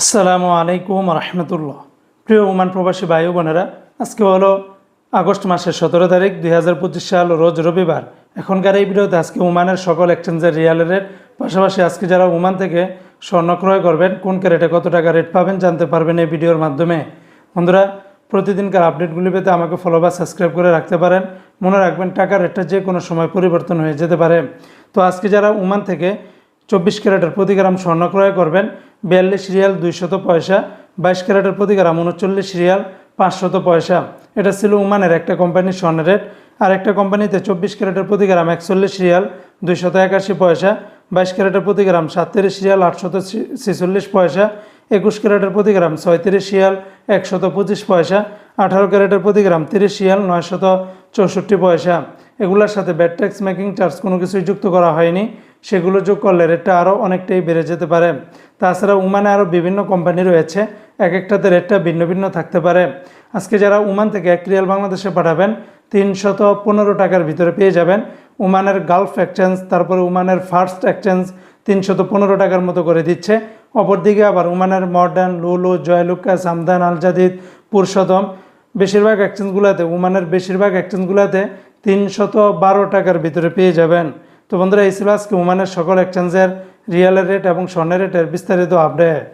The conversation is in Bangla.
আসসালামু আলাইকুম রহমতুল্লাহ। প্রিয় ওমান প্রবাসী ভাই বোনেরা, আজকে হলো আগস্ট মাসের সতেরো তারিখ, দুই হাজার পঁচিশ সাল, রোজ রবিবার। এখনকার এই ভিডিওতে আজকে ওমানের সকল এক্সচেঞ্জের রিয়ালের রেট পাশাপাশি আজকে যারা ওমান থেকে স্বর্ণ ক্রয় করবেন, কোন ক্যারেটে কত টাকা রেট পাবেন জানতে পারবেন এই ভিডিওর মাধ্যমে। বন্ধুরা, প্রতিদিনকার আপডেটগুলি পেতে আমাকে ফলো বা সাবস্ক্রাইব করে রাখতে পারেন। মনে রাখবেন, টাকার রেটটা যে কোনো সময় পরিবর্তন হয়ে যেতে পারে। তো আজকে যারা ওমান থেকে চব্বিশ ক্যারেটের প্রতি গ্রাম স্বর্ণ ক্রয় করবেন বিয়াল্লিশ রিয়াল দুইশত পয়সা, বাইশ ক্যারেটের প্রতি গ্রাম উনচল্লিশ রিয়াল পাঁচশত পয়সা। এটা ছিল উমানের একটা কোম্পানির স্বর্ণের রেট। আর একটা কোম্পানিতে চব্বিশ ক্যারেটের প্রতি গ্রাম একচল্লিশ রিয়াল দুইশত একাশি পয়সা, বাইশ ক্যারেটের প্রতি গ্রাম সাতত্রিশ রিয়াল আটশত ছেচল্লিশ পয়সা, একুশ ক্যারেটের প্রতি গ্রাম ছয়ত্রিশ রিয়াল একশত পঁচিশ পয়সা, আঠারো ক্যারেটের প্রতি গ্রাম তিরিশ রিয়াল নয়শত চৌষট্টি পয়সা। এগুলোর সাথে ব্যাট ট্যাক্স মেকিং চার্জ কোনো কিছুই যুক্ত করা হয়নি। সেগুলো যোগ করলে রেটটা আরও অনেকটাই বেড়ে যেতে পারে। তাছাড়া উমানে আরও বিভিন্ন কোম্পানি রয়েছে, এক একটাতে রেটটা ভিন্ন ভিন্ন থাকতে পারে। আজকে যারা উমান থেকে এক রিয়াল বাংলাদেশে পাঠাবেন, তিনশত পনেরো টাকার ভিতরে পেয়ে যাবেন। উমানের গালফ এক্সচেঞ্জ তারপরে উমানের ফার্স্ট এক্সচেঞ্জ তিনশত পনেরো টাকার মতো করে দিচ্ছে। অপরদিকে আবার উমানের মডার্ন লুলু জয়লুকা সামদান আলজাদিদ পুরুষোত্তম বেশিরভাগ এক্সচেঞ্জগুলোতে উমানের বেশিরভাগ এক্সচেঞ্জগুলোতে তিনশত বারো টাকার ভিতরে পেয়ে যাবেন। তো বন্ধুরা, এই ছিল আজকে উমানের সকল এক্সচেঞ্জের রিয়েলের রেট এবং স্বর্ণের রেটের বিস্তারিত আপডেট